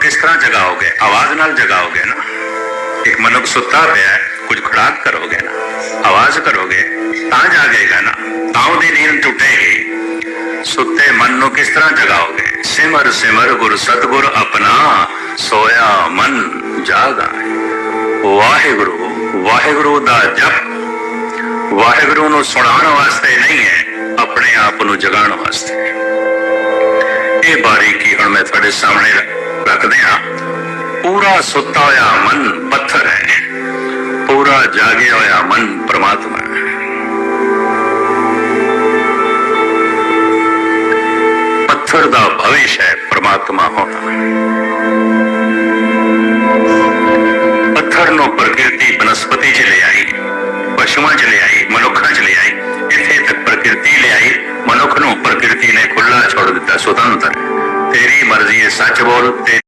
ਕਿਸ ਤਰ੍ਹਾਂ ਜਗਾਓਗੇ, ਆਵਾਜ਼ ਨਾਲ ਜਗਾਓਗੇ ਨਾ। ਇੱਕ ਮਨੁੱਖ ਸੁੱਤਾ ਪਿਆ ਹੈ, ਕੁਝ ਖੜਾਕ ਕਰੋਗੇ ਨਾ, ਆਵਾਜ਼ ਕਰੋਗੇ, ਤਾਂ ਜਾਗੇਗਾ ਨਾ, ਤਾਂ ਉਹਦੀ ਨੀਂਦ ਟੁੱਟੇਗੀ। ਸੁੱਤੇ ਮਨ ਨੂੰ ਕਿਸ ਤਰ੍ਹਾਂ ਜਗਾਓਗੇ? ਸਿਮਰ ਸਿਮਰ, ਗੁਰ ਸਤਗੁਰ ਆਪਣਾ, ਸੋਇਆ ਮਨ ਜਾਗਾ। ਵਾਹਿਗੁਰੂ ਵਾਹਿਗੁਰੂ ਦਾ ਜਪ। ਵਾਹਿਗੁਰੂ ਨੂੰ ਸੁਣਾਉਣ ਵਾਸਤੇ ਨਹੀਂ ਹੈ, ਆਪਣੇ ਆਪ ਨੂੰ ਜਗਾਉਣ ਵਾਸਤੇ। ਇਹ ਬਾਰੀਕੀ ਹੁਣ ਮੈਂ ਤੁਹਾਡੇ ਸਾਹਮਣੇ ਰੱਖ- ਪੂਰਾ ਸੁੱਤਾ ਹੋਇਆ ਮਨ ਪੱਥਰ ਹੈ। ਪੂਰਾ ਜਾਗਿਆ ਹੋਇਆ ਮਨ ਪ੍ਰਮਾਤਮਾ ਹੈ। ਪੱਥਰ ਦਾ ਭਵਿਸ਼ ਹੈ ਪ੍ਰਮਾਤਮਾ ਹੋਣਾ। ਪੱਥਰ ਨੂੰ ਪ੍ਰਕਿਰਤੀ ਬਨਸਪਤੀ ਚ ਲਿਆਈ, ਪਸ਼ੂਆਂ ਚ ਲਿਆਈ, ਮਨੁੱਖਾਂ ਚ ਲਿਆਈ। ਇੱਥੇ ਤੱਕ ਪ੍ਰਕਿਰਤੀ ਲਿਆਈ, ਮਨੁੱਖ ਨੂੰ ਪ੍ਰਕਿਰਤੀ ਨੇ ਖੁੱਲਾ ਛੋੜ ਦਿੱਤਾ, ਸੁਤੰਤਰ ਤੇਰੀ ਮਰਜ਼ੀ ਹੈ, ਸੱਚ ਬੋਲ ਤੇ